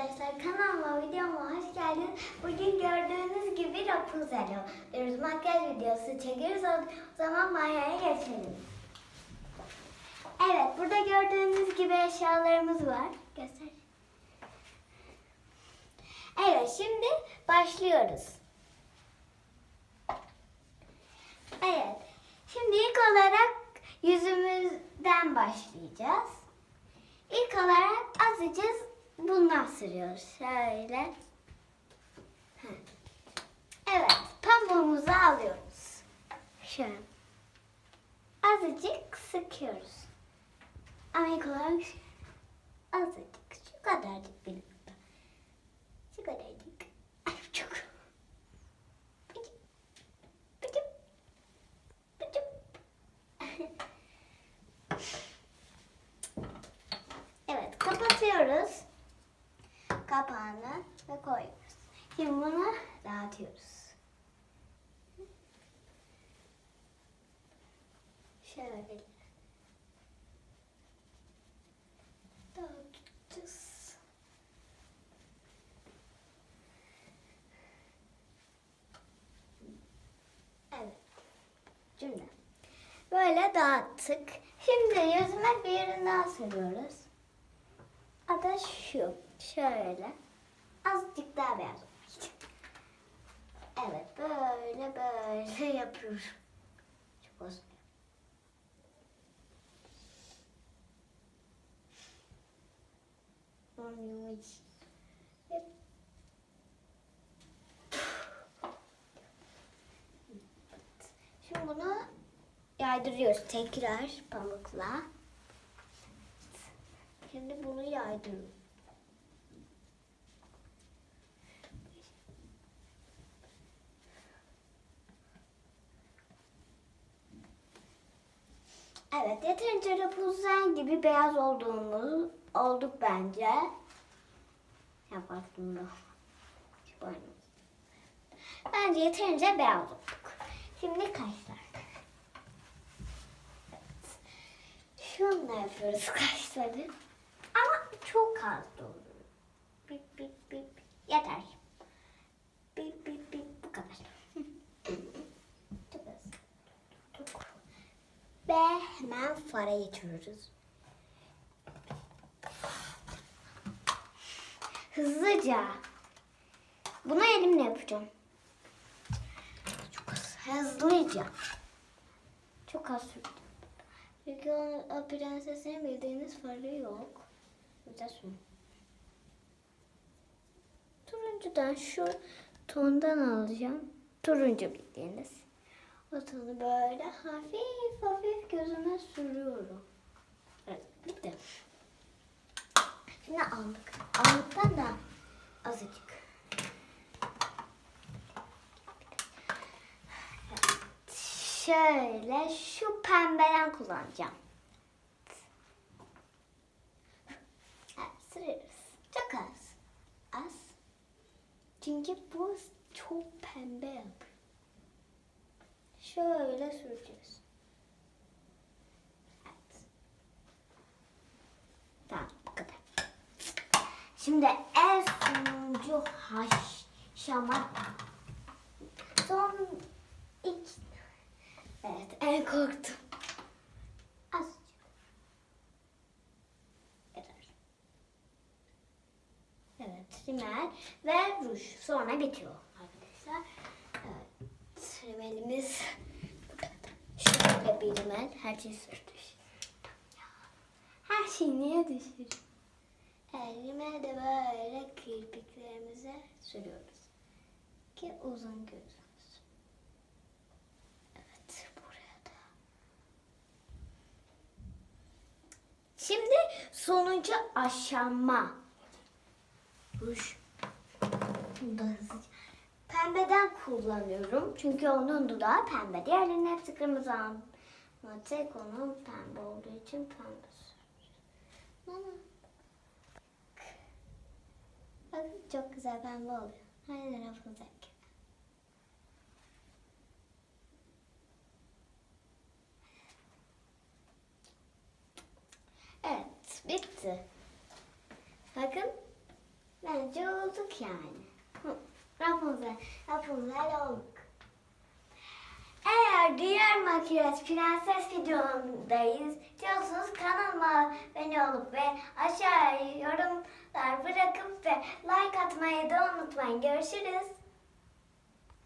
arkadaşlar kanalıma videoma hoş geldiniz. Bugün gördüğünüz gibi Rapunzel yapıyoruz. Makyaj videosu çekiyoruz. O zaman banyoya geçelim. Evet burada gördüğünüz gibi eşyalarımız var. Göster. Evet şimdi başlıyoruz. Evet. Şimdi ilk olarak yüzümüzden başlayacağız. İlk olarak azıcık bundan sürüyoruz. Şöyle. Evet. Pamuğumuzu alıyoruz. Şöyle. Azıcık sıkıyoruz. Ama ilk olarak azıcık. Şu kadarcık bir nokta. Şu kadarcık. Ay çok. Evet, kapatıyoruz. Kapağını ve koyuyoruz. Şimdi bunu dağıtıyoruz. Şöyle. Dağıtacağız. Evet. Cümle. Böyle dağıttık. Şimdi yüzüme bir yerini daha sürüyoruz. Adı şu. Şöyle. Azıcık daha beyaz için. Evet böyle böyle yapıyorum. Çok olsun. Şimdi bunu yaydırıyoruz tekrar pamukla. Şimdi bunu yaydırıyoruz. Evet, yeterince Rapunzel gibi beyaz olduğumuz olduk bence. Yap aslında. Şöyle. Bence yeterince beyaz olduk. Şimdi kaşlar. Evet. Şununla yapıyoruz kaşları. Çok az doğru. Bip bip bip. Yeter. Bip bip bip. Bu kadar. çok az. Ve hemen fara geçiyoruz. Hızlıca. Bunu elimle yapacağım. Çok. Hızlıca. Çok az sürdüm. Çünkü o, o prensesin bildiğiniz farı yok. Turuncudan şu tondan alacağım. Turuncu bildiğiniz. O tonu böyle hafif hafif gözüme sürüyorum. Evet bitti. Şimdi aldık. Aldıktan da azıcık. Evet. Şöyle şu pembeden kullanacağım. Evet, sürüyoruz. Çok az. Az. Çünkü bu çok pembe yapıyor. Şöyle süreceğiz. Evet. Tamam bu kadar. Şimdi en sonuncu haşama. Son iki. Evet en korktum. Azıcık. Yeter. Evet rimel ve ruj. Sonra bitiyor arkadaşlar. Evet rimelimiz bu kadar. Şöyle bir rimel. Her şey sürdü. Her şey niye düşür? Elime de böyle kirpiklerimize sürüyoruz. Ki uzun da. Şimdi sonuncu aşama. Hızlıca. Pembeden kullanıyorum. Çünkü onun dudağı pembe. Diğerlerinin hepsi kırmızı ama tek onun pembe olduğu için pembe sürüyorum. Bakın çok güzel pembe oluyor. Aynen Rapunzel gibi. Evet, bitti. Bakın. Olduk yani. Rapunzel, Rapunzel olduk. Eğer diğer makyaj prenses videomdayız diyorsanız kanalıma abone olup ve aşağıya yorumlar bırakıp ve like atmayı da unutmayın. Görüşürüz.